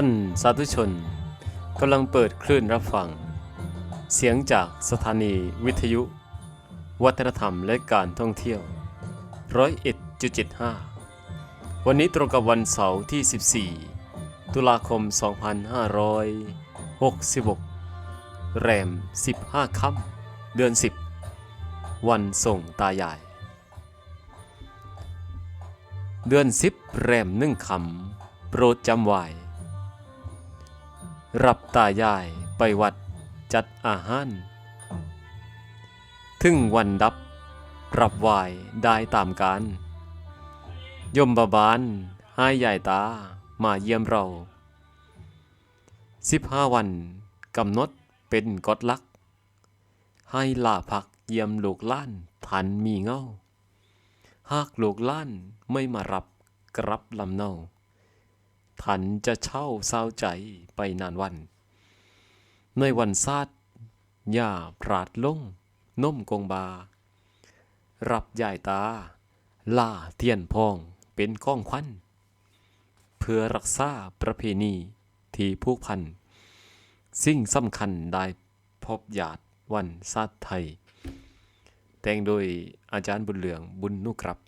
ท่านสาธุชนกำลังเปิดคลื่นรับฟัง เสียงจากสถานีวิทยุ วัฒนธรรมและการท่องเที่ยวร้อยเอ็ดจุดเจ็ดห้าวันนี้ตรงกับวันเสาร์ที่ 14 ตุลาคม 2566 แรม 15 ค่ำเดือน 10 วันส่งตายายเดือนสิบแรมหนึ่งคำโปรดจำไว้ รับตายายไปวัดจัดอาหาร ถึงวันดับ รับไหวายได้ตามการยมบาบาลให้ใหญ่ตามาเยี่ยมเราสิบห้าวันกำหนดเป็นกฎลัก ให้ลาพักเยี่ยมลูกล้านทันมีเงา หากลูกล้านไม่มารับกรับลำเนา ท่านจะเช่าเศร้าใจไปนานวัน ในวันซาดย่าพราดลงน้มกงบา รับยายตา ล่าเทียนพองเป็นข้องควัน เพื่อรักษาประเพณีที่ผูกพัน สิ่งสำคัญได้พบญาติวันซาดไทย แต่งโดยอาจารย์บุญเหลืองบุญนุครับ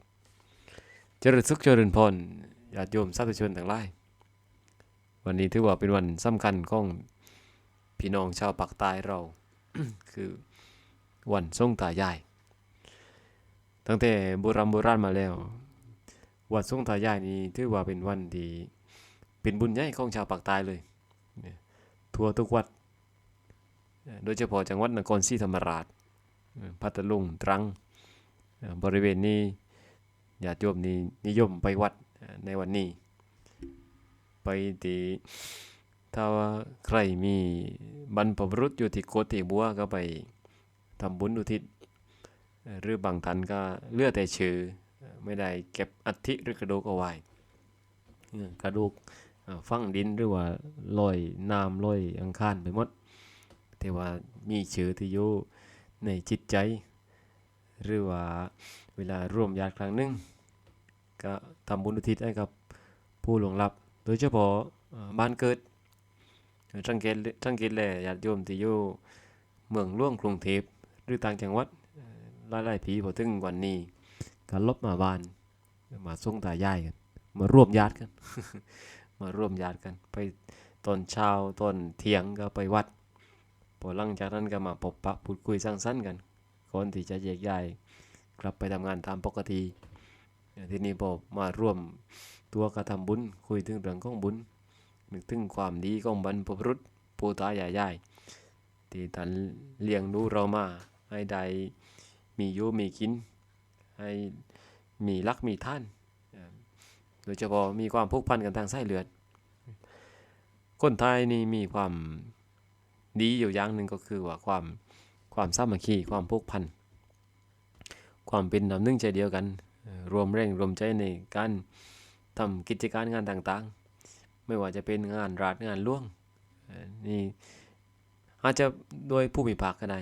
เจริญสุขเจริญพรญาติโยมสาธุชนทั้งหลาย วันนี้ถือว่าเป็นวันสำคัญของพี่น้องชาวปากใต้เรา คือวันทรงตายาย ตั้งแต่โบราณโบราณมาแล้ว วันทรงตายายนี้ถือว่าเป็นวันที่เป็นบุญใหญ่ของชาวปากใต้เลยเนี่ยทั่วทุกวัด โดยเฉพาะจังหวัดนครศรีธรรมราช พัทลุงตรัง บริเวณนี้ญาติโยมนี่นิยมไปวัดในวันนี้ ไปตีถ้าว่าใครมีบรรพบุรุษอยู่ที่โกติบัวก็ไปทำบุญอุทิศเอ่อหรือบางท่านก็เลือแต่ชื่อไม่ได้เก็บอัฐิหรือกระดูกเอาไว้กระดูกเอ่อฝังดินหรือว่าลอยน้ำลอยอังคารไปหมด แต่ว่ามีชื่อที่อยู่ในจิตใจ หรือว่าเวลาร่วมญาติครั้งหนึ่งก็ทำบุญอุทิศให้กับผู้หลวงลับ โดยเฉพาะบ้านเกิดสังเกตสังเกตแหลญาติโยมที่อยู่เมืองล่วงกรุงเทพหรือต่างจังหวัดหลายๆปีพอถึงวันนี้ก็ลบมาบ้านมาส่งตายายกัน มาร่วมญาติกัน มาร่วมญาติกัน ไปตอนเช้าตอนเที่ยงก็ไปวัดพอหลังจากนั้นก็มาพบปะพูดคุยสร้างสรรค์กันก่อนที่จะแยกย้ายกลับไปทำงานตามปกติเอ่อทีนี้พอมาร่วม ตัวกระทำบุญคุยถึงเรื่องของบุญนึกถึงความดีของบรรพบุรุษปู่ตายายยายที่ท่านเลี้ยงดูเรามา ให้ได้มีอยู่มีกิน ให้มีรักมีท่าน โดยเฉพาะมีความผูกพันกันทางสายเลือด คนไทยนี่มีความดีอยู่อย่างหนึ่งก็คือว่าความความสามัคคีความผูกพัน ความเป็นน้ำหนึ่งใจเดียวกัน รวมแรงรวมใจในการ ทำกิจการงานต่างๆ ไม่ว่าจะเป็นงานรัฐงานล่วงนี่อาจจะโดยผู้มีภาคก็ได้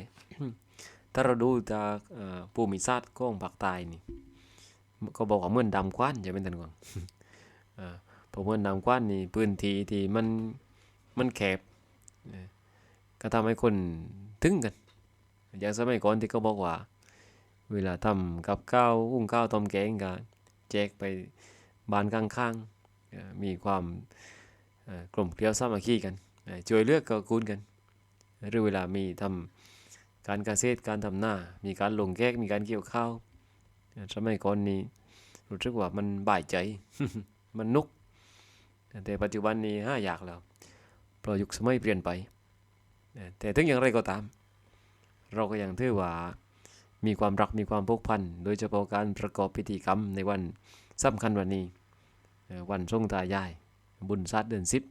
ถ้าเราดูจากเอ่อภูมิศาสตร์ของภาคใต้นี่ก็บอกว่าเมื่อนดำคว้านจะเป็นตันกวางเอ่อเพราะเมื่อนดำคว้านนี่พื้นที่ที่มันมันแคบก็ทำให้คนถึงกัน อย่างสมัยก่อนที่เขาบอกว่า เวลาทำกับข้าวอุ้งข้าวต้มแกงก็แจกไป บ้านข้างๆ มีความเอ่อกลมเกลียวสามัคคีกันช่วยเลือกกื้อกูลกัน หรือเวลามีทำการเกษตรการทำหน้า มีการลงแกกมีการเกี่ยวข้าวสมัยก่อนนี้รู้สึกว่ามันบ่ายใจ มันนุก แต่ปัจจุบันนี้ห้าอยากแล้วเพราะยุคสมัยเปลี่ยนไป แต่ถึงอย่างไรก็ตาม เราก็ยังถือว่ามีความรักมีความผูกพัน โดยเฉพาะการประกอบพิธีกรรมในวันสำคัญวันนี้ วันทรงตายาย บุญสัตว์เดือนสิบ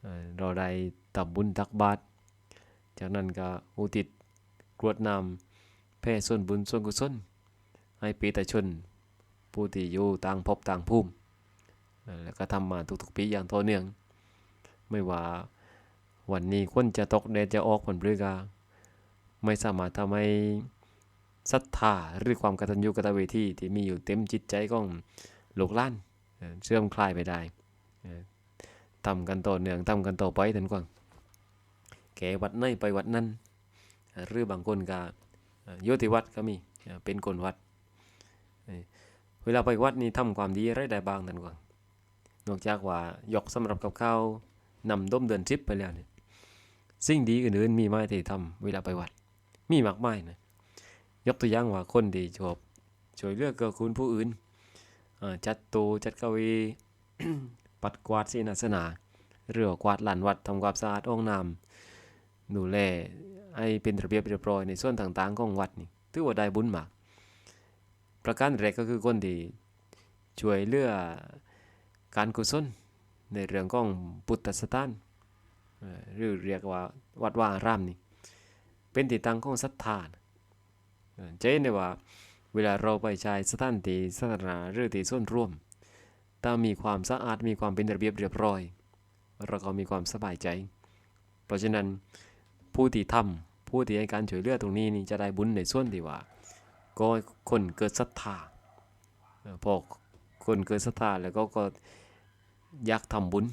เอ่อเราได้ทำบุญตักบาตรจากนั้นก็อุทิศกรวดนำแผ่ส่วนบุญส่วนกุศลให้ปีตาชน ผู้ที่อยู่ต่างภพต่างภูมิแล้วก็ทำมาทุกๆปีอย่างต่อเนื่อง ไม่ว่าวันนี้คนจะตกแดดจะออกผลปลือกาไม่สามารถทำให้ศรัทธาหรือความกตัญญูกตเวทีที่มีอยู่เต็มจิตใจของลูกล้าน เชื่อมคลายไปได้ทำกันต่อเนื่องทำกันต่อไปท่านกวางแกวัดไหนไปวัดนั้นหรือบางคนก็โยติวัดก็มีเป็นคนวัด เวลาไปวัดนี่ทำความดีไรได้บ้างท่านกวางนอกจากว่ายกสำหรับกับข้าวนำด้มเดินทริปไปแล้วเนี่ยสิ่งดีอื่นๆมีไหมที่ทำเวลาไปวัด มีมากมายนะยกตัวอย่างว่าคนที่ชอบช่วยเลือกเกื้อกูลผู้อื่น จัดโตะจัดเก้าอี้ปัดกวาดศีลสนา เรือว่ากวาดลานวัดทำความสะอาดห้องน้ำดูแลให้เป็นระเบียบเรียบร้อยในส่วนต่างๆของวัดนี่ถือว่าได้บุญมาก ประการแรกก็คือคนที่ช่วยเหลือการกุศลในเรื่องของพุทธสถานเอ่อหรือเรียกว่าวัดว่าอารามนี่เป็นที่ตั้งของศรัทธานะเอ่อจะเห็นได้ว่า เวลาเราไปใช้สถานที่สาธารณะหรือที่ส่วนร่วมถ้ามีความสะอาดมีความเป็นระเบียบเรียบร้อย เราก็มีความสบายใจ เพราะฉะนั้นผู้ที่ทำผู้ที่ให้การช่วยเหลือตรงนี้นี่จะได้บุญในส่วนที่ว่าก็คนเกิดศรัทธาพอคนเกิดศรัทธาแล้วก็ก็อยากทำบุญ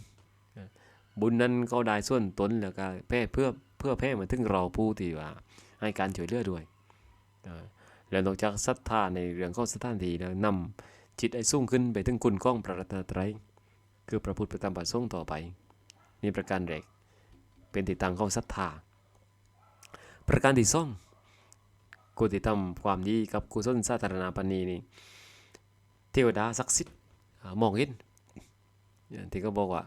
บุญนั้นก็ได้ส่วนตนแล้วก็แพ่เพื่อเพื่อแพ่มาถึงเราผู้ที่ว่าให้การช่วยเหลือด้วยอ แล้วนอกจากศรัทธาในเรื่องของสถานที่แล้วนำจิตให้สูงขึ้นไปถึงคุณก้องพระรัตนตรัยคือพระพุทธพระธรรมพระสงฆ์ต่อไปนี่ประการแรกเป็นติดตั้งของศรัทธา ประการที่สองกูที่ทำความดีกับกุศลสาธารณปานนีนี่เทวดาศักดิ์สิทธิ์มองเห็นที่เขาบอกว่า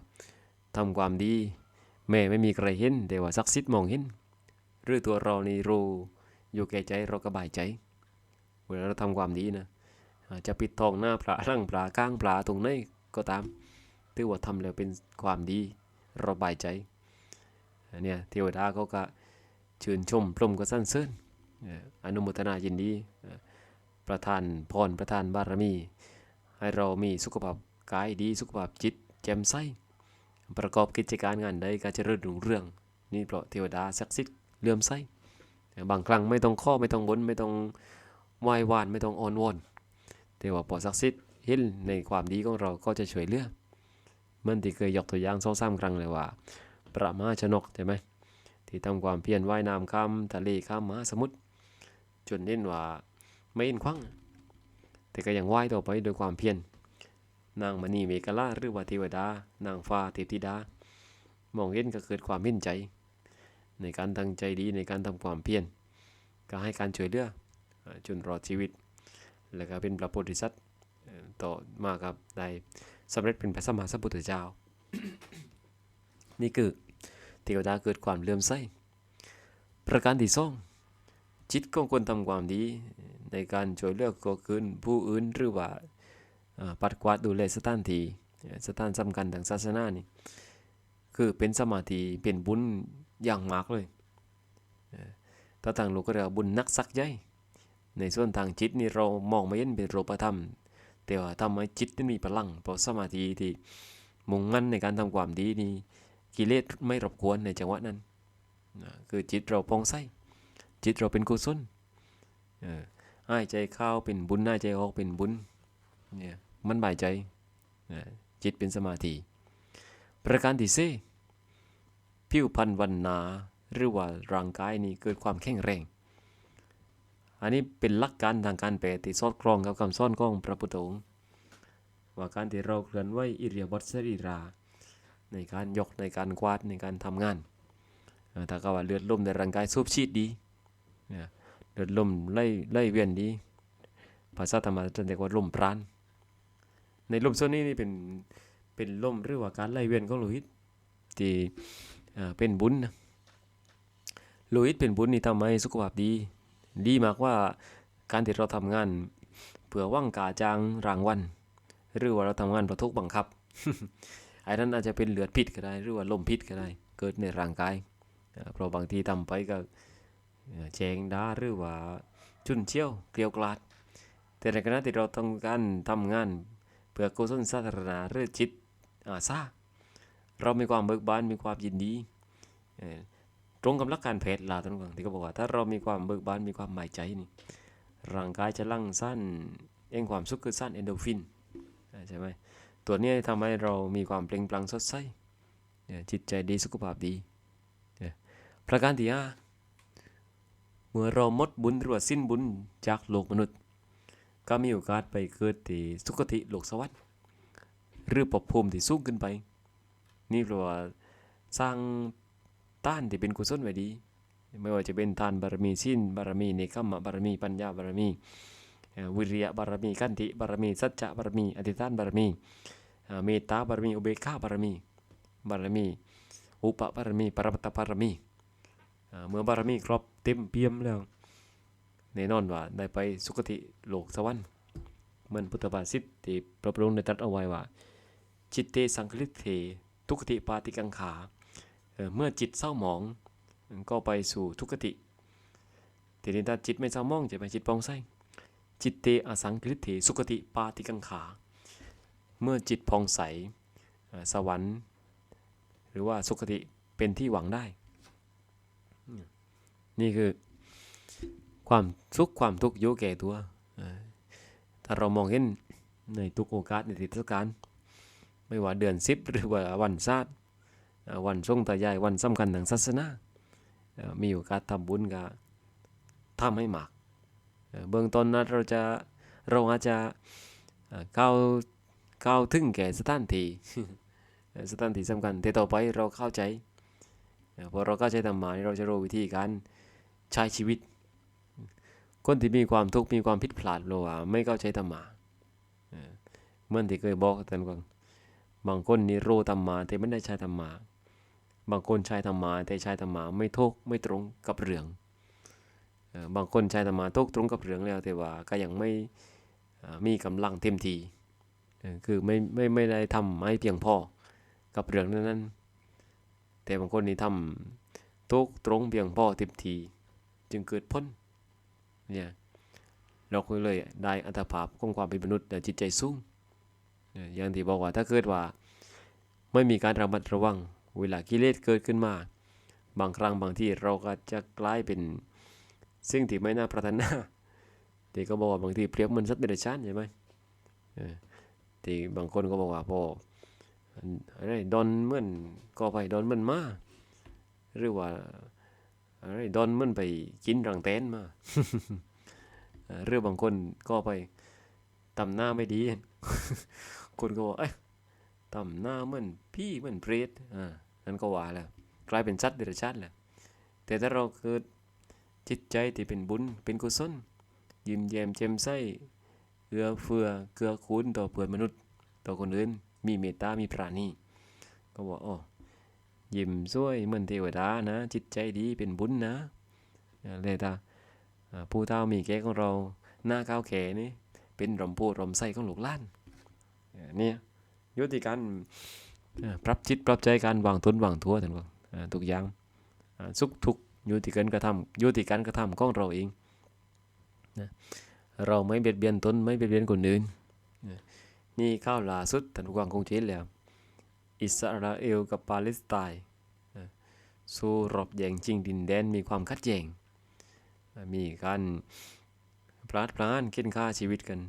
ทำความดีแม่ไม่มีใครเห็นแต่ว่าศักดิ์สิทธิ์มองเห็นหรือตัวเรานี่รู้อยู่แก่ใจเราก็บายใจ เวลาเราทำความดีนะจะปิดทองหน้าพระร่างพระก้างพระตรงไหนก็ตามถือว่าทำแล้วเป็นความดีเราบายใจอันเนี่ยเทวดาเขาก็ชื่นชมพรมก็สรรเสริญเอ่ออนุโมทนายินดี ประทานพรประทานบารมี ให้เรามีสุขภาพกายดีสุขภาพจิตแจ่มใสประกอบกิจการงานใดก็เจริญรุ่งเรือง นี่เพราะเทวดาศักดิ์สิทธิ์เลื่อมใส่บางครั้งไม่ต้องข้อไม่ต้องบนไม่ต้อง ไหว้วานไม่ต้องอ้อนวอนแต่ว่าพอศักดิ์สิทธิ์เห็นในความดีของเราก็จะช่วยเหลือเมื่อนที่เคยยกตัวอย่างสองสามครั้งเลยว่าพระมาชนกใช่ไหมที่ทำความเพียรว่ายน้ำข้ามทะเลข้ามมหาสมุทรจนเน้นว่าไม่เห็นควังแต่ก็ยังไหว้ต่อไปโดวยความเพียรนางมณีเมกลาหรือว่าเทวดา นางฟ้าเทพธิดามองเห็นก็เกิดความเห็นใจ ในการตั้งใจดีในการทำความเพียรก็ให้การช่วยเหลือเอ่อ จนรอดชีวิต แล้วก็เป็นพระโพธิสัตว์ต่อมาครับได้สำเร็จเป็นพระสัมมาสัมพุทธเจ้า นี่คือเทวดาเกิดความเลื่อมใสประการที่สองจิตของคนทำความดีในการช่วยเหลือกก็คืนผู้อื่นหรือว่าปัดกวาดดูแลสถานที่สถานสำคัญทางศาสนานี่คือเป็นสมาธิเป็นบุญอย่างมากเลยเอ่อถ้าทางโลกก็เรียกบุญนักสักใหญ่ ในส่วนทางจิตนี่เรามองไม่เห็นเป็นรูปธรรม แต่ว่าทำให้จิตนั้นมีพลังเพราะสมาธิที่มุ่งมั่นในการทำความดีนี่กิเลสไม่รบกวนในจังหวะนั้นนะคือจิตเราปองใสจิตเราเป็นกุศลเออหายใจเข้าเป็นบุญหายใจออกเป็นบุญเนี่ยมันบายใจเออจิตเป็นสมาธิประการที่สี่ผิวพรรณวันนาหรือว่าร่างกายนี่เกิดความแข็งแรง อันนี้เป็นหลักการทางการแปลที่สอดคล้องกับคำสอนของพระพุทธองค์ว่าการที่เราเคลื่อนไหวอิริยาบถสรีรา ในการยกในการกวาดในการทำงานถ้าก็ว่าเลือดลมในร่างกายสูบฉีดดีเนี่ยเลือดลมไล่ไล่เวียนดี ภาษาธรรมะจะเรียกว่าลมปราณในลมส่วนนี้นี่เป็นเป็นลมหรือว่าการไล่เวียนของโลหิตที่เอ่อเป็นบุญนะโลหิตเป็นบุญนี่ทำให้สุขภาพดี ดีมากว่าการที่เราทำงานเพื่อว่างกาจางรางวัลหรือว่าเราทำงานประทุกบังคับไอ้นั้นอาจจะเป็นเลือดพิษก็ได้ หรือว่าลมพิษก็ได้ เกิดในร่างกายเพราะบางทีทำไปก็เอ่อแจงดาหรือว่าจุนเชี่ยวเกลียวกลาด แต่ในขณะที่เราต้องการทำงานเพื่อกุศลสาธารณะหรือจิตอาสาเรามีความเบิกบานมีความยินดีเรงกับหลักการแพทย์ลาวตรงกันที่เขาบอกว่า ถ้าเรามีความเบิกบานมีความหมายใจนี่ร่างกายจะลั่งสั้นเองความสุขคือสั้นเอนโดฟินใช่ไหมตัวเนี้ยทำให้เรามีความเปล่งปลั่งสดใสเนี่ยจิตใจดีสุขภาพดีเนี่ยประการที่ห้าเมื่อเราหมดบุญหรือว่าสิ้นบุญจากโลกมนุษย์ ก็มีโอกาสไปเกิดที่สุคติโลกสวรรค์หรือภพภูมิที่สูงขึ้นไป นี่เพราะว่าสร้าง ต้านที่เป็นกุศลไว้ดี ไม่ว่าจะเป็นทานบารมีสิ้นบารมีเนคขมะบารมีปัญญาบารมีวิริยะบารมีกันติบารมีสัจจะบารมีอธิษฐานบารมีเมตตาบารมีอุเบกขาบารมีบารมี อุปบารมีปรมัตถบารมีเมื่อบารมีครบเต็มเปี่ยมแล้วแน่นอนว่าได้ไปสุคติโลกสวรรค์เหมือนพุทธภาษิตที่พระพุทธองค์ได้ตรัสเอาไว้ว่า จิตเตสังคลิเททุกติปาติกังขา เเมื่อจิตเศร้าหมองก็ไปสู่ทุกขติทีนี้ถ้าจิตไม่เศร้าหมองจะไปจิตปองใสจิตเตอสังคลิเทสุขติปาติกังขา เมื่อจิตผ่องใสสวรรค์ หรือว่าสุขติเป็นที่หวังได้ นี่คือความสุขความทุกข์อยู่แก่ตัว ถ้าเรามองเห็นในทุกโอกาสในเทศกาลไม่ว่าเดือนสิบหรือว่าวันชาติเอ่อ วันทรงตายายวันสำคัญทางศาสนามีโอกาสทำบุญก็ทำให้มาก เบื้องต้นนะเราจะเราอาจจะเอ่อก้าวก้าวถึงแก่สถานที่สถานที่สำคัญแต่ต่อไปเราเข้าใจพอเราเข้าใจธรรมะเราจะรู้วิธีการใช้ชีวิต คนที่มีความทุกข์มีความผิดพลาดเราว่าไม่เข้าใจธรรมะเมื่อที่เคยบอกกันว่าบางคนนี่รู้ธรรมะแต่ไม่ได้ใช้ธรรมะ บางคนใช้ธรรมะแต่ใช้ธรรมะไม่ถูกไม่ตรงกับเรื่องบางคนใช้ธรรมะถูกตรงกับเรื่องแล้วแต่ว่าก็ยังไม่มีกำลังเต็มทีคือไม่ไม่ไม่ได้ทำให้เพียงพอกับเรื่องนั้นๆแต่บางคนนี่ทำถูกตรงเพียงพอเต็มที จึงเกิดผลเนี่ยเราก็เลยได้อัตภาพของความเป็นมนุษย์แต่จิตใจสูงอย่างที่บอกว่าถ้าเกิดว่า ไม่มีการระมัดระวัง เวลากิเลสเกิดขึ้นมา บางครั้งบางที่เราก็จะกลายเป็นสิ่งที่ไม่น่าปรารถนาที่ก็บอกว่าบางทีเปรียบเหมือนสัตว์เดรัจฉานใช่ไหมที่บางคนก็บอกว่าพออะไรดอนเหมือนก็ไปดอนเหมือนมาหรือว่าอะไรดอนเหมือนไปกินรังแตนมาเรื่องบางคนก็ไปตำหน้าไม่ดี คนก็บอกเอ้ยตำหน้าเหมือนพี่เหมือนเปรตอ่า นั่นก็ว่าแล้วกลายเป็นสัตว์เดรัจฉานแล้วแต่ถ้าเราเกิดจิตใจที่เป็นบุญเป็นกุศลยิ้มแย้มแจ่มใสเอื้อเฟือเกื้อกูลต่อเพื่อนมนุษย์ ต่อคนอื่นมีเมตตามีปราณีก็บอกอ๋อยิ้มสวยเหมือนเทวดานะ จิตใจดีเป็นบุญนะอ่าเลยตาอ่าผู้เฒ่ามีแก่ของเราหน้าก้าวแขนี่เป็นรำพูรำไส้ของลูกหล้านเนี่ยยุติการ ปรับจิตปรับใจการวางตนวางตัวถึงว่าอ่าทุกอย่างสุขทุกข์อยุติการกระทำอยุติการกระทำของเราเองนะเราไม่เบียดเบียนตนไม่เบียดเบียนคนอื่นนะนี่ข้าวล่าสุดท่านผู้ฟังคงเห็นแล้ว อิสราเอลกับปาเลสไตน์สู้รบแย่งชิงดินแดนมีความขัดแย้งมีการพลาดพลานเค้นฆ่าชีวิตกัน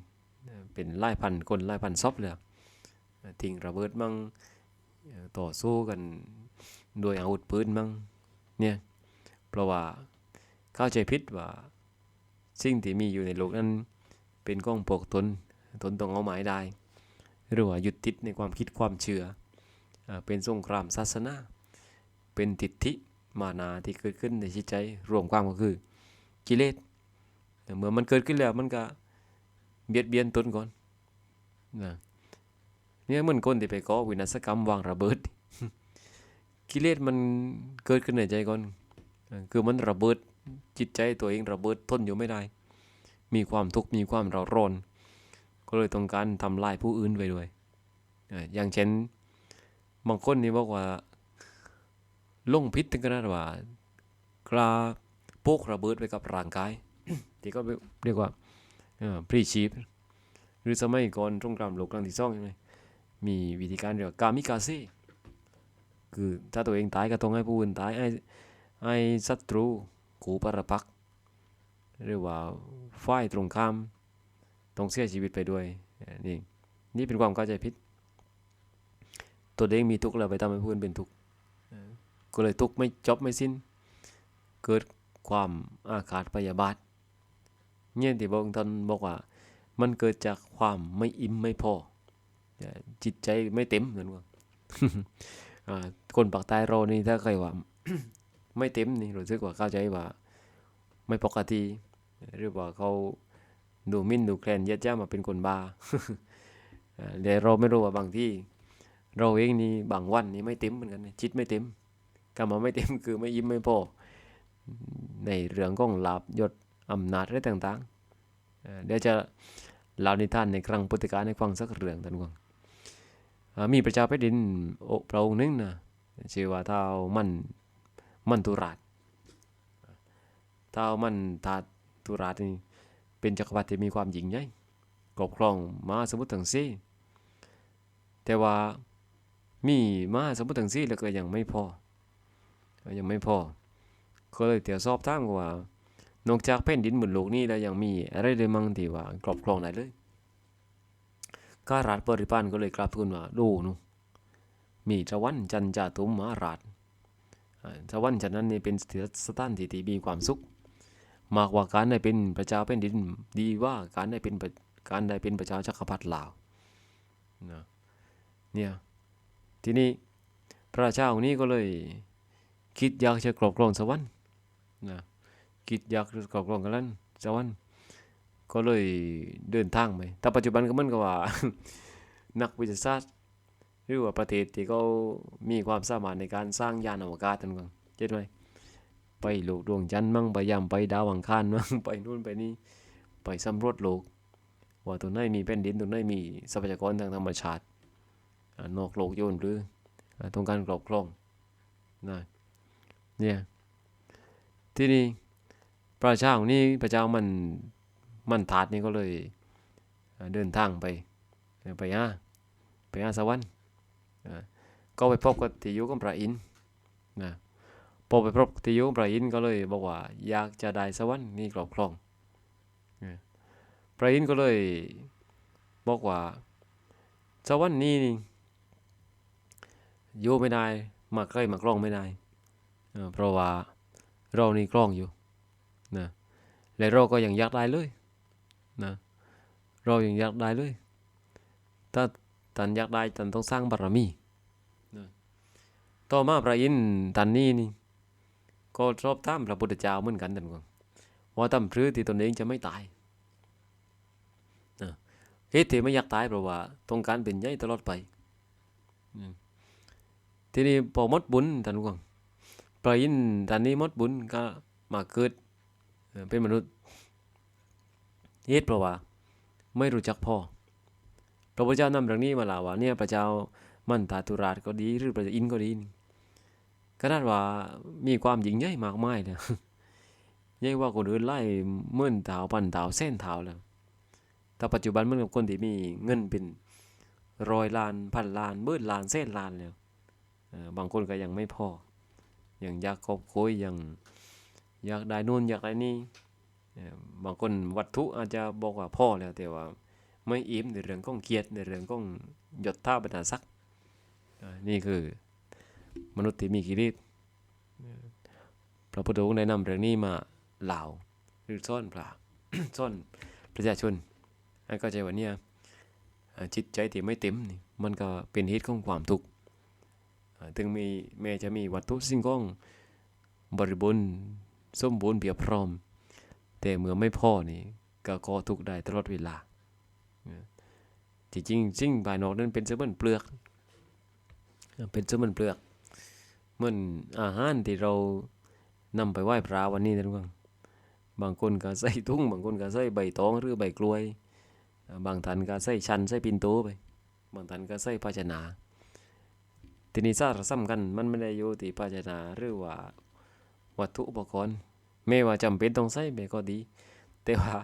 เป็นไล่พันคนไล่พันซอบเลยทิ้งระเบิดมั่งเอ่อ ต่อสู้กันโดยอาวุธปืนมั่งเนี่ยเพราะว่าเข้าใจผิดว่าสิ่งที่มีอยู่ในโลกนั้นเป็นก้องปกตนตนต้องเอาหมายได้ หรือว่าหยึดติดในความคิดความเชื่ออเป็นสงครามศาสนา เป็นทิฏฐิมานาที่เกิดขึ้นในจิตใจรวมความก็คือกิเลสเมื่อมันเกิดขึ้นแล้วมันก็เบียดเบียนตนก่อนนะ เนี่ยเหมือนคนที่ไปก่อวินาศกรรมวางระเบิด กิเลสมันเกิดขึ้นในใจก่อนคือมันระเบิดจิตใจตัวเองระเบิดทนอยู่ไม่ได้ มีความทุกข์มีความเราร้อน ก็เลยต้องการทำลายผู้อื่นไปด้วย อย่างเช่นบางคนนี่บอกว่าลงพิษถึงขนาดว่ากลาพกระเบิดไว้กับร่างกาย ที่ก็เรียกว่าพรีชีพหรือสมัยก่อนสงครามโลกครั้งที่สองใช่ไหม มีวิธีการเรียกว่ากามิกาเซ่คือถ้าตัวเองตายก็ต้องให้ผู้อื่นตายให้ให้ศัตรูขู่ปรปักษ์หรือว่าฝ่ายตรงข้ามต้องเสียชีวิตไปด้วยนี่นี่เป็นความเข้าใจผิดตัวเองมีทุกข์แล้วไปทำให้ผู้อื่นเป็นทุกข์ก็เลยทุกข์ไม่จบไม่สิ้น เกิดความอาฆาตพยาบาทเนี่ยที่พระองค์ท่านบอกว่า มันเกิดจากความไม่อิ่มไม่พอ จิตใจไม่เต็มเหมือนว่าอ่าคนปากใต้เรานี่ถ้าใครว่า ไม่เต็มนี่รู้สึกว่าเข้าใจว่า ไม่ปกติ หรือว่าเขาดูมิ่นดูแคลนเหยัดย่ามาเป็นคนบ้าอ่าแต่เราไม่รู้ว่าบางที่ เราเองนี่บางวันนี่ไม่เต็มเหมือนกันจิตไม่เต็มคำว่าไม่เต็มคือไม่ยิ้มไม่พอในเรื่องของลาบยศอำนาจอะไรต่างๆเดี๋ยวจะเล่านิทานในครั้งพุทธกาลให้ฟังสักเรื่องท่านวง มีพระเจ้าแผ่นดินโอพระองค์หนึงนะชื่อว่าเท้ามันมันตุราชเท้ามันทาตุราชนี่เป็นจักรพรรดิที่มีความยิ่งใหญ่ครอบครองมหาสมุทรทั้งสี่แต่ว่ามีมาสมมติทั้งสี่แล้วก็ยังไม่พอยังไม่พอก็เลยเดี๋ยวสอบถามกันว่านอกจากแผ่นดินบนโลกนี้แล้วยังมีอะไรเลยมั่งที่ว่าครอบครองได้เลย ข้าราชบริพารก็เลยกราบทูลว่าดูนูมีสวรรค์จันจาตุมมาราชอ่าสวรรค์จันนั้นนี่เป็นสถานที่ที่มีความสุข มากกว่าการได้เป็นพระเจ้าแผ่นดินดีว่าการได้เป็นการได้เป็นพระเจ้าจักรพรรดิลาวนะเนี่ยทีนี้พระเจ้าองค์นี้ก็เลยคิดอยากจะครอบครองสวรรค์นะคิดอยากจะครอบครองกันนั้นสวรรค์ ก็เลยเดินทางไปแต่ปัจจุบันก็เหมันกับว่า นักวิทยาศาสตร์หรือว่าประเทศที่เขามีความสามารถในการสร้างยานอวกาศต่างๆเจ็ดไหมไปโลกดวงจันทร์มั่งไปยามไปดาวอังคารมั่งไปนู่นไปนี่ไปสำรวจโลก ว่าตรงไหนมีแผ่นดินตรงไหนมีทรัพยากรทางธรรมชาตินอกโลกโยนหรือต้องการครอบครองนะเนี่ยที่นี่พระเจ้านี่พระเจ้ามัน มันถาดนี่ก็เลยเดินทางไปไปหาไปหาสวรรค์ก็ไปพบกับที่อยู่ของพระอินทร์นะพอไปพบที่อยู่ของพระอินทร์ก็เลยบอกว่าอยากจะได้สวรรค์นี่ครอบครองพระอินทร์ก็เลยบอกว่าสวรรค์นี่อยู่ไม่ได้มาใกล้มากล้องไม่ได้เอ่อเพราะว่าเรานี่กล้องอยู่นะและเราก็ยังอยากได้เลย นะเรายังอยากได้เลย ถ้าตันอยากได้ตันต้องสร้างบารมีนะต่อมาพระอินทร์ตันนี้นี่ก็ชอบตามพระพุทธเจ้าเหมือนกันท่านกงว่าทำพรือที่ตนเองจะไม่ตายนะเหตุที่ไม่อยากตายเพราะว่าต้องการเป็นใหญ่ตลอดไปทีนี้พอมดบุญท่านกงปล่อยอินท่านนี้มดบุญก็มาเกิดเป็นมนุษย์ เหตุเพราะว่าไม่รู้จักพ่อ พระพุทธเจ้านำเรื่องนี้มาเล่าว่าเนี่ยพระเจ้ามันตาตุราชก็ดีหรือพระเจ้าอินก็ดีนี่ขนาดว่ามีความยิ่งใหญ่มากมายเลยใหญ่ว่าคนอื่นไล่หมื่นเท่าพันเท่าแสนเท่าแล้วแต่ปัจจุบันมันกับคนที่มีเงินเป็นร้อยล้านพันล้านหมื่นล้านแสนล้านแล้วบางคนก็ยังไม่พออย่างอยากครอบครัวย่างอยากได้นู่นอยากได้นี่ บางคนวัตถุอาจจะบอกว่าพ่อแล้วแต่ว่าไม่อิ่มในเรื่องของเกียรติในเรื่องของหยศท่าบรรดาศักดิ์นี่คือมนุษย์ที่มีกิเลสพระพุทธองค์ได้นำเรื่องนี้มาเล่าหรือซ่อนพระซ่อนประชาชนให้เข้าใจว่าเนี่ยจิตใจที่ไม่เต็มนี่มันก็เป็นเหตุของความทุกข์ถึงมีแม้จะมีวัตถุสิ่งของบริบูรณ์สมบูรณ์เพียบพร้อม แต่เมื่อไม่พอนี่ก็ก่อทุกได้ตลอดเวลาที่จริงสิ่งภายนอกนั้นเป็นเสมือนเปลือก เป็นเสมือนเปลือกเหมือนอาหารที่เรานำไปไหว้พระวันนี้นะทุกคนบางคนก็ใส่ทุ่ง บางคนก็ใส่ใบตองหรือใบกล้วย บางท่านก็ใส่ชันใส่ปินโตไป บางท่านก็ใส่ภาชนะทีนี้สาระสำคัญมันไม่ได้อยู่ที่ภาชนะหรือว่าวัตถุอุปกรณ์ ไม่ว่าจำเป็นต้องใช้ไปก็ดี แต่ว่า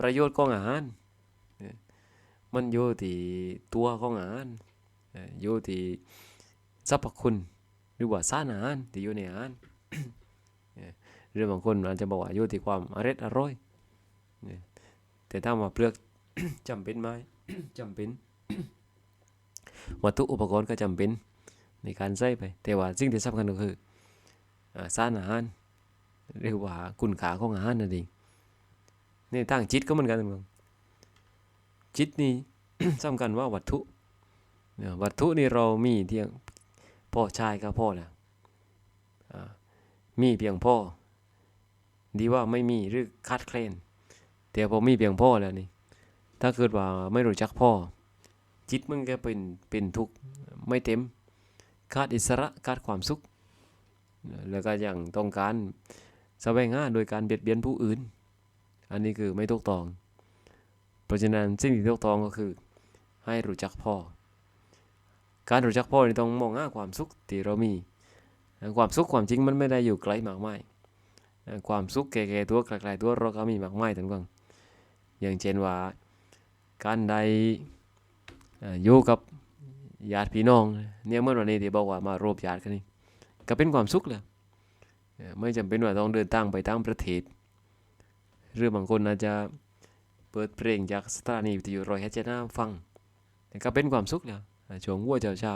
ประโยชน์ของอาหาร มันอยู่ที่ตัวของอาหารอยู่ที่สรรพคุณหรือว่าสารอาหารที่อยู่ในอาหารเอ่อหรือบางคนอาจจะบอกว่าอยู่ที่ความอร่อยอร่อยแต่ถ้ามาเปลือกจำเป็นไหมจำเป็น วัตถุอุปกรณ์ก็จำเป็นในการใช้ไป แต่ว่าสิ่งที่สำคัญก็คืออาสารอาหาร หรือว่าคุณค่าของอาหารนั่นเองในทางจิตก็เหมือนกันท่านผู้ฟังจิตนี่สำคัญว่าวัตถุเนี่ยวัตถุนี่เรามีเพียงพ่อชายก็พอแล้วมีเพียงพ่อ ดีว่าไม่มีหรือคัดเคลนแต่พอมีเพียงพ่อแล้วนี่ ถ้าเกิดว่าไม่รู้จักพ่อ จิตมันก็เป็นเป็นทุกข์ไม่เต็มขาดอิสระขาดความสุข แล้วก็ยังต้องการ แสวงหาโดยการเบียดเบียนผู้อื่น อันนี้คือไม่ถูกต้อง เพราะฉะนั้นสิ่งที่ถูกต้องก็คือ ให้รู้จักพ่อ การรู้จักพ่อนี่ต้องมองหาความสุขที่เรามี ความสุขความจริงมันไม่ได้อยู่ไกลมากมายความสุขแก่ๆตัวไกลๆตัวเราก็มีมากมายทั้งนั้นอย่างเช่นว่า การได้อยู่กับญาติพี่น้องเนี่ยเมื่อวันนี้ที่บอกว่ามารวบญาติกันนี่ก็เป็นความสุขแหละเอ่อ ไม่จำเป็นว่าต้องเดินทางไปต่างประเทศ หรือบางคนอาจจะเปิดเพลงจากสถานีวิทยุรอยแฮเจน่าฟัง แต่ก็เป็นความสุขแล้วช่วงวัวเช้า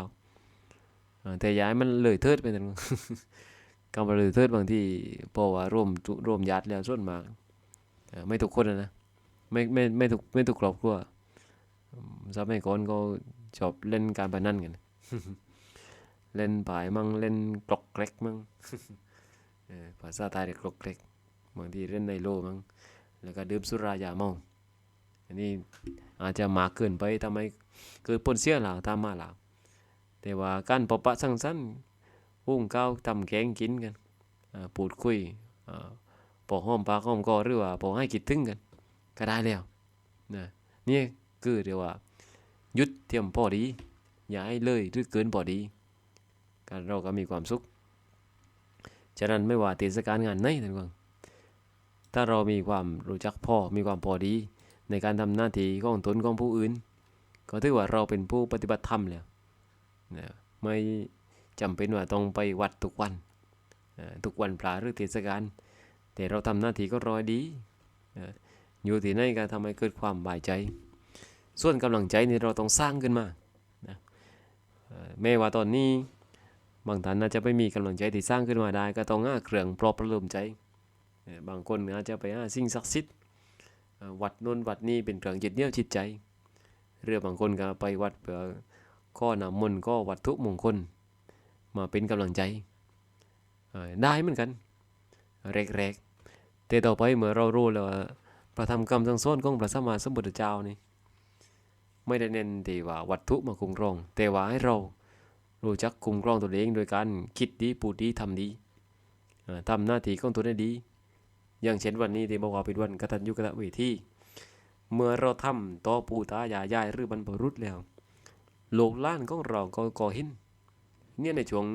ๆอ่าแต่ย้ายมันเลยเทิดไปนั่นกำลังเลยเทิดบางที่พรว่าร่วมร่วมญาติแล้วส่วนมากไม่ทุกคนนะไม่ไม่ไม่ทุกไม่ทุกครอบครัวสมัยก่อนก็ชอบเล่นการพนันกัน เล่นผายมั่งเล่นกลอกเกร็กมั่ง ภาษาไทยเรียกกลอกเกรกบางทีเล่นในโลมั่งแล้วก็ดื่มสุรายาเมาอันนี้อาจจะมากเกินไปทำให้เกิดผลเสียหลาวตามมาหลาแต่ว่าการปะปะสังสรรค์หุงข้าวทำแกงกินกันอ่าพูดคุยปอ่าพอมปากหอมคอหรือว่าพอกให้คิดถึงกัน ก็ได้แล้วนะนี่คือเรียกว่า ยุดเทียมพอดี อย่าให้เลยหรือเกินพอดี การเราก็มีความสุข ฉะนั้นไม่ว่าเทศกาลงานไหนท่านฟังถ้าเรามีความรู้จักพ่อมีความพอดี ในการทำหน้าที่ของตนของผู้อื่น ก็ถือว่าเราเป็นผู้ปฏิบัติธรรมแล้วนะไม่จำเป็นว่าต้องไปวัดทุกวันทุกวันพระหรือเทศกาลแต่เราทำหน้าที่ก็รอยดีอยู่ที่ไหนก็ทำให้เกิดความบายใจ ส่วนกำลังใจนี่เราต้องสร้างขึ้นมานะเอ่อแม้ว่าตอนนี้ บางท่านอาจจะไม่มีกำลังใจที่สร้างขึ้นมาได้ ก็ต้องหาเครื่องปลอบประโลมใจ บางคนอาจจะไปหาสิ่งศักดิ์สิทธิ์วัดน้นวัดนี้เป็นเครื่องยึดเหนี่ยวจิตใจเรือบางคนก็ไปวัดเพื่อข้อนำมนต์ก็วัตถุมงคล มาเป็นกำลังใจได้เหมือนกันแรกๆแต่ต่อไปเมื่อเรารู้แล้วว่าพระธรรมคำสั่งสอนของพระสัมมาสัมพุทธเจ้านี่ไม่ได้เน้นที่ว่าวัตถุมาคุ้มครอง แต่ว่าให้เรา รู้จักคุ้มครองตัวเอง โดยการคิดดีพูดดีทำดีเอ่อทำหน้าที่ของตัวได้ดี อย่างเช่นวันนี้ที่บอกว่าเป็นวันกตัญญูกตเวทีเมื่อเราทำต่อปู่ตายายายหรือบรรพบุรุษแล้วโลกล้านของเราก็ก่อเห็นเนี่ยในช่วง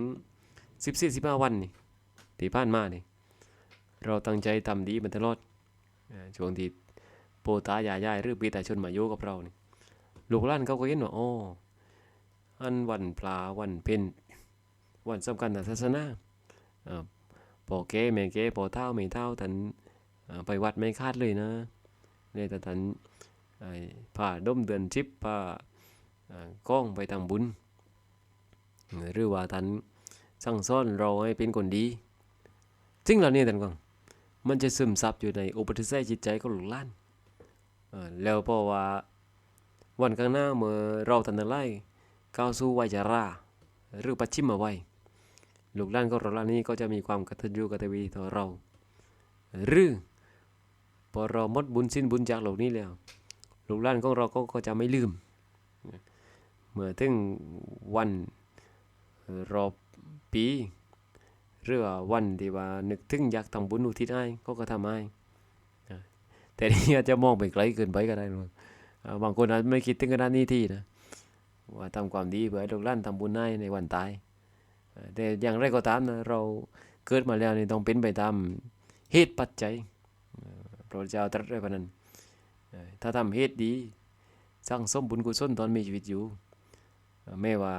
สิบสี่สิบห้าวันนี่ที่ผ่านมานี่เราตั้งใจทำดีมาตลอดช่วงที่ปู่ตายายายหรือปีตาชนมาอยู่กับเรานี่ลูกล้านเขาก็เห็นว่าอ๋อ อันวันพลาวันเพ็ญวันสำคัญทางศาสนาพอแก่แม่แก่พอเฒ่าแม่เฒ่าท่านไปวัดไม่คาดเลยนะเนี่ยแต่ท่านผ้าด้มเดือนชิปผ้าเอ่อก้องไปทำบุญ หรือว่าท่านสั่งสอนเราให้เป็นคนดีสิ่งเหล่านี้ท่านกองมันจะซึมซับอยู่ในอุปนิสัยจิตใจของลูกหลานเอ่อแล้วพราะว่าวันข้างหน้าเมื่อเราทันทั้งหล ก้าวสู่วัยชราหรือปัจฉิมวัยลูกหลานของเราเหล่านี้ก็จะมีความกตัญญูกตเวทีต่อเรา หรือพอเราหมดบุญสิ้นบุญจากโลกนี้แล้ว ลูกหลานของเราก็ก็จะไม่ลืม เมื่อถึงวันรอบปีหรือว่าวันที่ว่านึกถึงอยากทำบุญอุทิศให้ก็ก็ทำให้แต่นี่อาจจะมองไปไกลเกินไปก็ได้นะบางคนอาจไม่คิดถึงขนาดนี้ที่นะ ว่าทำความดีเพื่อให้ลูกหลานทำบุญให้ในวันตาย แต่อย่างไรก็ตามนะเราเกิดมาแล้วนี่ต้องเป็นไปตามเหตุปัจจัยพระเจ้าตรัสไว้พนั้น ถ้าทำเหตุดี สร้างสมบุญกุศลตอนมีชีวิตอยู่เอ่อแม้ว่า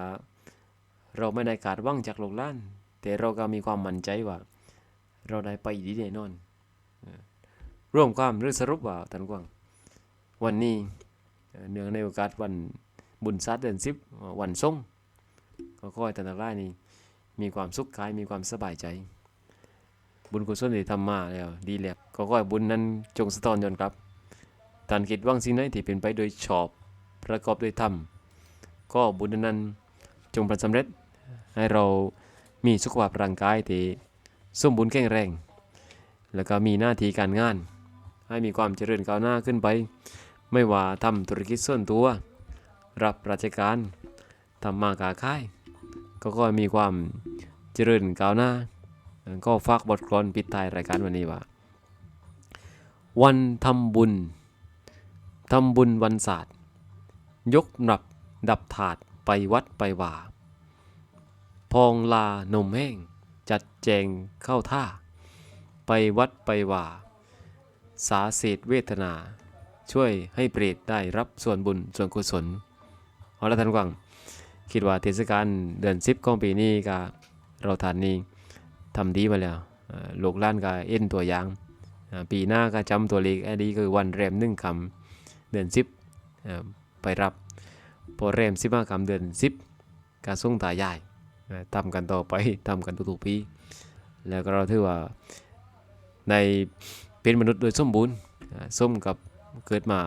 เราไม่ได้ขาดหวังจากลูกหลาน แต่เราก็มีความมั่นใจว่า เราได้ไปดีแน่นอนร่วมความหรือสรุปว่าท่านกวาง วันนี้เนื่องในโอกาสวัน บุญศาสตร์เดือนสิบวันส่งก็ขอให้ท่านทั้งหลายนี่มีความสุขกายมีความสบายใจ บุญกุศลที่ทำมาแล้วดีแล้วก็ขอให้บุญนั้นจงสะท้อนย้อนกลับท่านคิดว่างสิ่งไหนที่เป็นไปโดยชอบประกอบด้วยธรรมก็บุญนั้นจงประสำเร็จให้เรามีสุขภาพร่างกายที่สมบูรณ์แข็งแรง แล้วก็มีหน้าที่การงาน ให้มีความเจริญก้าวหน้าขึ้นไป ไม่ว่าทำธุรกิจส่วนตัว รับราชการทำมาค้าขายก็ก็มีความเจริญก้าวหน้า ก็ฝากบทกลอนปิดท้ายรายการวันนี้ว่า วันทำบุญทำบุญวันศาสตร์ ยกหนับดับถาดไปวัดไปว่า พองลานมแห้ง จัดแจงเข้าท่า ไปวัดไปว่า สาเศษเวทนา ช่วยให้เปรตได้รับส่วนบุญส่วนกุศล เอาละท่านกวางคิดว่าเทศกาลเดือนสิบของปีนี้ก็เราทานนี้ทำดีมาแล้วลูกล้านก็เอ็นตัวอย่าง ปีหน้าก็จำตัวเลขไอ้ดีคือวันแรมหนึ่งคำเดือนสิบไปรับพอแรมสิบห้าคำเดือนสิบก็ส่งตายายทำกันต่อไปทำกันทุกๆปีแล้วก็เราถือว่าในเป็นมนุษย์โดยสมบูรณ์สมกับเกิดมา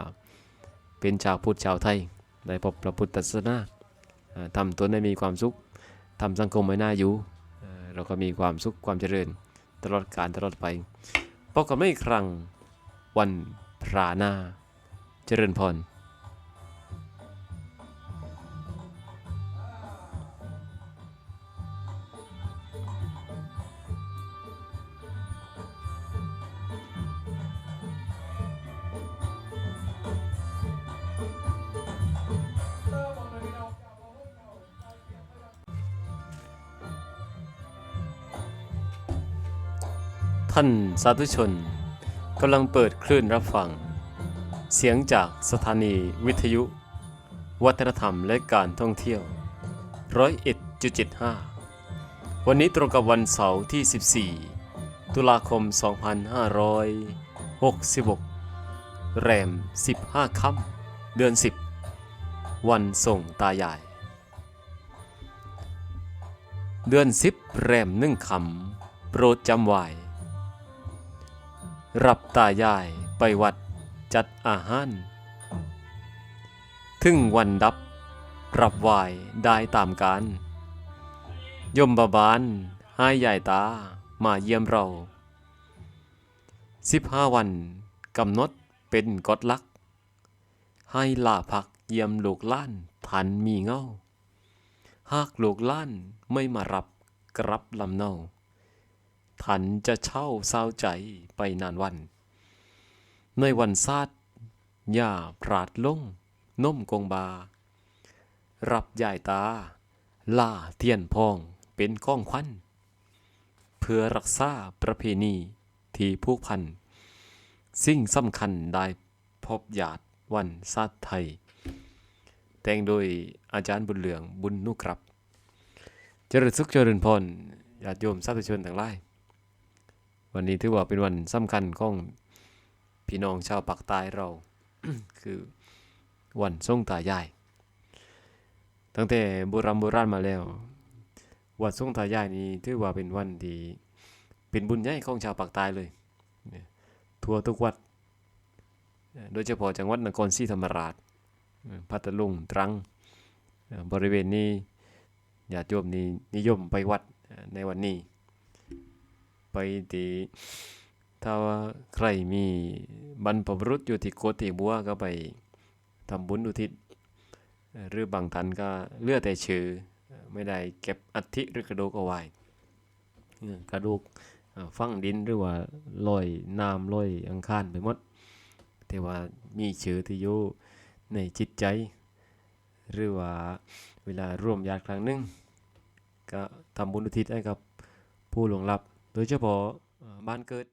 เป็นชาวพุทธชาวไทย ได้พบพระพุทธศาสนาทำตนให้มีความสุขทำสังคมให้น่าอยู่ เราก็มีความสุขความเจริญตลอดกาลตลอดไปพบกันไม่อีกครั้งวันพราหนาเจริญพร ท่านสาธุชนกำลังเปิดคลื่นรับฟัง เสียงจากสถานีวิทยุ วัฒนธรรมและการท่องเที่ยวร้อยเอ็ดจุดเจ็ดห้าวันนี้ตรงกับวันเสาร์ที่ 14 ตุลาคม 2566 แรม 15 ค่ำเดือน 10 วันส่งตายายเดือน 10 แรมหนึ่งคำโปรดจำไว้ รับตายายไปวัดจัดอาหาร ถึงวันดับ รับไหวายได้ตามการ ยมบาบาลให้ใหญ่ตามาเยี่ยมเราสิบห้าวันกำหนดเป็นกฎลัก ให้ลาพักเยี่ยมลูกล้านทันมีเงา หากลูกล้านไม่มารับกรับลำเนา ท่านจะเช่าเศร้าใจไปนานวัน ในวันซาดหญ้าพราดลงน้มกงบา รับยายตา ล่าเทียนพองเป็นข้องควัน เพื่อรักษาประเพณีที่ผูกพัน สิ่งสำคัญได้พบญาติวันซาดไทย แต่งโดยอาจารย์บุญเหลืองบุญนุครับ เจริญสุขเจริญพรญาติโยมสาธุชนทั้งหลาย วันนี้ถือว่าเป็นวันสำคัญของพี่น้องชาวปากใต้เรา คือวันส่งตายาย ตั้งแต่โบราณโบราณมาแล้ว วันส่งตายายนี้ถือว่าเป็นวันที่เป็นบุญใหญ่ของชาวปากใต้เลยเนี่ยทั่วทุกวัด โดยเฉพาะจังหวัดนครศรีธรรมราช พัทลุงตรัง บริเวณนี้ญาติโยมนี่นิยมไปวัดในวันนี้ ไปที่ถ้าว่าใครมีบรรพบุรุษอยู่ที่โกติบัวก็ไปทำบุญอุทิศเอ่อหรือบางท่านก็เลือแต่ชื่อ ไม่ได้เก็บอัฐิหรือกระดูกเอาไว้กระดูกเอ่อฝังดินหรือว่าลอยน้ำลอยอังคารไปหมด แต่ว่ามีชื่อที่อยู่ในจิตใจ หรือว่าเวลาร่วมญาติครั้งหนึ่งก็ทำบุญอุทิศให้กับผู้หลวงลับ โดยเฉพาะบ้านเกิด